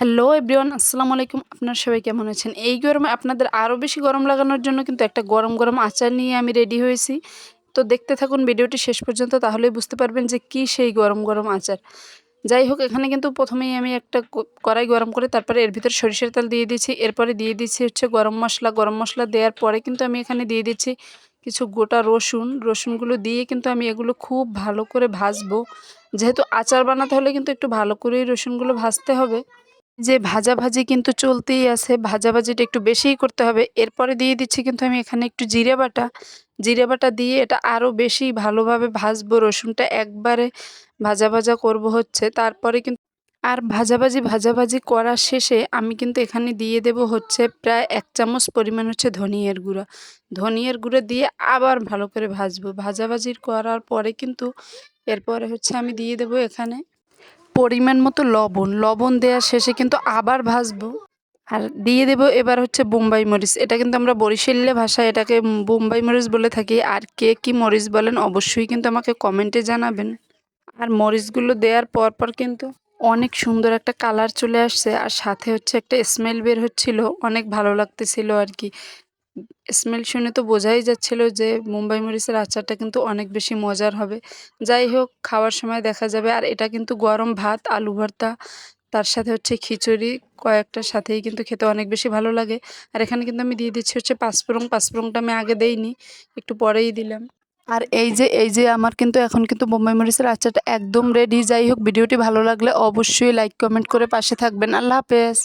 Hello everyone আসসালামু আলাইকুম আপনারা সবাই কেমন আছেন? এই গরমে আপনাদের আরও বেশি গরম লাগানোর জন্য কিন্তু একটা গরম গরম আচার নিয়ে আমি রেডি হয়েছি। তো দেখতে থাকুন ভিডিওটি শেষ পর্যন্ত, তাহলেই বুঝতে পারবেন যে কি সেই গরম গরম আচার। যাই হোক, এখানে কিন্তু প্রথমেই আমি একটা কড়াই গরম করে তারপরে এর ভিতরে সরিষার তেল দিয়ে দিচ্ছি এরপরে দিয়ে দিচ্ছি হচ্ছে গরম মশলা। গরম মশলা দেওয়ার পরে কিন্তু আমি এখানে দিয়ে দিচ্ছি কিছু গোটা রসুন। রসুনগুলো দিয়ে কিন্তু আমি এগুলো খুব ভালো করে ভাজবো। যেহেতু আচার বানাতে হলে কিন্তু একটু ভালো করেই রসুনগুলো ভাজতে হবে। যে ভাজাভাজি কিন্তু চলতেই আছে, ভাজাভাজিটা একটু বেশিই করতে হবে। এরপরে দিয়ে দিচ্ছি কিন্তু আমি এখানে একটু জিরে বাটা। জিরে বাটা দিয়ে এটা আরও বেশি ভালোভাবে ভাজবো। রসুনটা একবারে ভাজা ভাজা করব হচ্ছে। তারপরে কিন্তু আর ভাজাভাজি ভাজাভাজি করার শেষে আমি কিন্তু এখানে দিয়ে দেব হচ্ছে প্রায় এক চামচ পরিমাণ হচ্ছে ধনিয়ার গুঁড়া। ধনিয়ার গুঁড়ো দিয়ে আবার ভালো করে ভাজবো। ভাজাভাজি করার পরে কিন্তু এরপরে হচ্ছে আমি দিয়ে দেব এখানে পরিমাণ মতো লবণ। লবণ দেওয়ার শেষে কিন্তু আবার ভাজবো। আর দিয়ে দেব এবার হচ্ছে বোম্বাই মরিচ। এটা কিন্তু আমরা বরিশালে ভাষায় এটাকে বোম্বাই মরিচ বলে থাকি। আর কে কী মরিচ বলেন অবশ্যই কিন্তু আমাকে কমেন্টে জানাবেন। আর মরিচগুলো দেওয়ার পর পর কিন্তু অনেক সুন্দর একটা কালার চলে আসছে। আর সাথে হচ্ছে একটা স্মেল বের হচ্ছিল। অনেক ভালো লাগতেছিল আর কি। স্মেল শুনে তো বোঝাই যাচ্ছিল যে মুম্বাই মরিচের আচারটা কিন্তু অনেক বেশি মজার হবে। যাই হোক, খাওয়ার সময় দেখা যাবে। আর এটা কিন্তু গরম ভাত, আলু ভর্তা, তার সাথে হচ্ছে খিচুড়ি, কয়েকটার সাথেই কিন্তু খেতে অনেক বেশি ভালো লাগে। আর এখানে কিন্তু আমি দিয়ে দিচ্ছি হচ্ছে পাঁচফোড়ন। পাঁচফোড়নটা আমি আগে দেইনি, একটু পরেই দিলাম। আর এই যে এই যে আমার কিন্তু এখন কিন্তু বোম্বাই মরিচের আচারটা একদম রেডি যাই হোক, ভিডিওটি ভালো লাগলে অবশ্যই লাইক কমেন্ট করে পাশে থাকবেন। আল্লাহ হাফেজ।